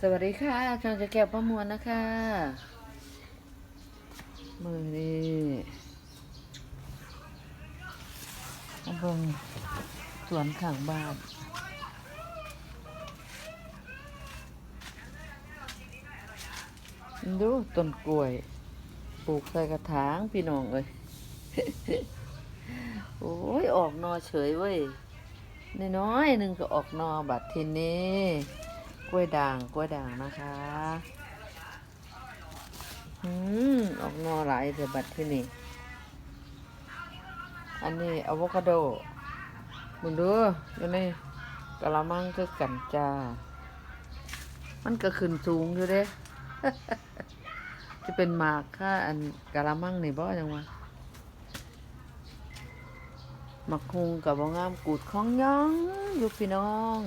สวัสดีค่ะชองจะแก้วประมวลนะคะ มือนี้มาเบิ่งสวนข้างบ้านดูต้นกล้วย ปลูกใส่กระถางพี่น้องเลยโอ้ย ออกนอเฉยเว้ยน้อยๆหนึ่งก็ออกนอบัดทีนี้ ล้วยด่างกล้วยด่างนะคะอืมออกนอหลายแต่บัดที่นี่ อันนี้อะโวคาโดมึงดูอยู่ในกะละมังคือกันจ้า มันก็ขึ้นสูงอยู่เด้ จะเป็นหมากค่าอันกะละมังนี่บ่จังวะหมักคุงกับบ่งามกูดของหยังอยู่พี่น้อง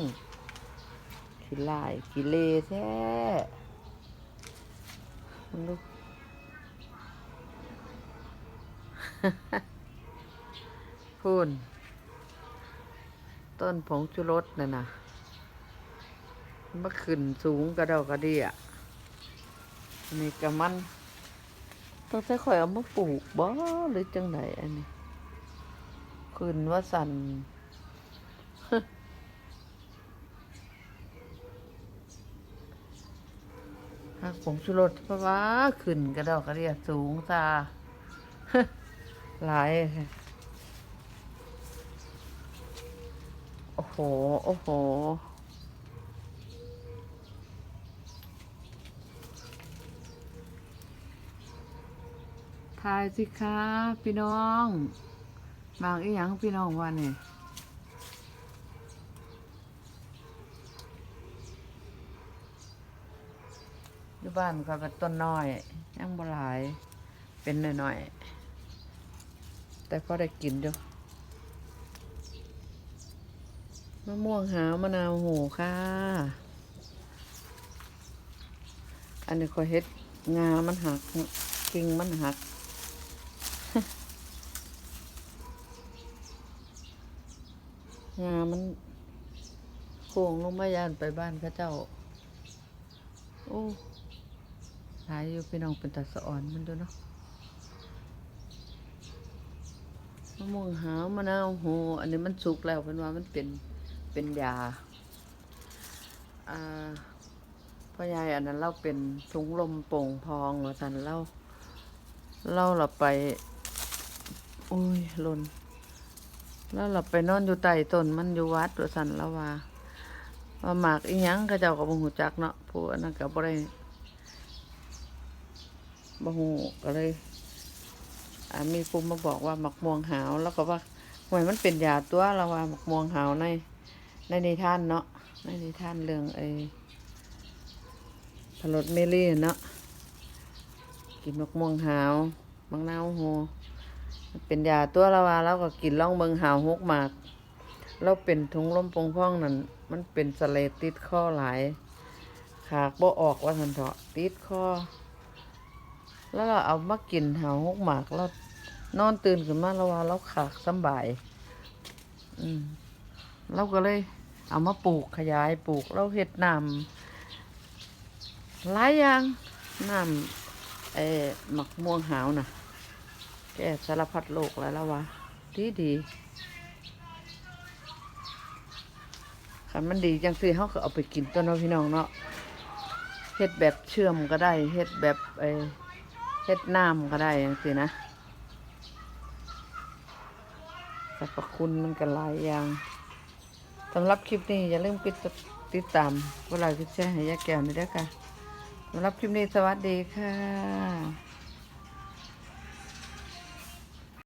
ขี้ลายขี้เลแท้มึงดูพูนต้นผงชูรสน่ะนะมันขึ้นสูงกระเดากระเดียอันนี้กระมัน ต้องใช้ข่อยเอามาปลูกบ่หรือจังไหนอันนี้ขึ้นว่าสัน หักผงชูรสเพราะว่าขึ้นกระดอกกระเดียสูงซาหลายโอ้โห โอ้โห ทายสิคะพี่น้อง บางอีหยังพี่น้องว่านี่ อยู่บ้านก็เป็นต้นน้อยยังบ่หลายเป็นหน้อยๆแต่พอได้กินอยู่มะม่วงหาวมะนาวโหค่ะ อันนี้ก็เฮ็ดงามันหักกิ่งมันหักงามันโค้งลงมายานไปบ้านเข้าเจ้า โอ้ หายอยู่พี่น้องเป็นตาสะอ่อนมันด้วยเนาะมะม่วงหาวมะนาวโหอันนี้มันสุกแล้วเป็นว่ามันเป็นเป็นยาอ่าพ่อยายอันนั้นเราเป็นถุงลมโป่งพองว่าสันเราเราเราไปโอ้ยหลนแล้วเราไปนอนอยู่ใต้ต้นมันอยู่วัดว่าสันแล้วว่าว่าหมากอีหยังก็เจ้าก็บ่ฮู้จักเนาะผู้อันนั้นก็บ่ได้ บ่ฮู้ก็เลยมีภูมิมาบอกว่าหมักม่วงหาว แล้วก็ว่าหวยมันเป็นยาตัวเราว่าหมักม่วงหาวในในนิทานเนาะในนิทานเรื่องไอ้พลดเมลี่เนาะกินหมักม่วงหาวมะนาวโหมันเป็นยาตัวเราว่าเราก็กินล่องเบิงหาวหกหมากเราเป็นถุงลมปงพ่องนั่นมันเป็นสเลติดคอหลายขากบ่ออกว่าทันเถาะติดคอ แล้วเราเอามากินหาหกหมากเรานอนตื่นขึ้นมาเราว่าเราขากสบาย อืมเราก็เลย เอามาปลูกขยายปลูกเราเห็ดนำหลายอย่างนำไอ้หมักม่วงหาวน่ะ แกสารพัดโรคแล้วละวะดีดีคันมันดีจังสิเขาก็เอาไปกินตัวเน้องพี่น้องเนาะเฮ็ดแบบเชื่อมก็ได้เฮ็ดแบบไอ้ เฮ็ดน้ำก็ได้อย่างสินะสรรพคุณมันก็หลายอย่างสำหรับคลิปนี้อย่าลืมกดติดตามเวลาที่แชร์ให้ยาแก้วนี่ด้วยค่ะสำหรับคลิปนี้สวัสดีค่ะ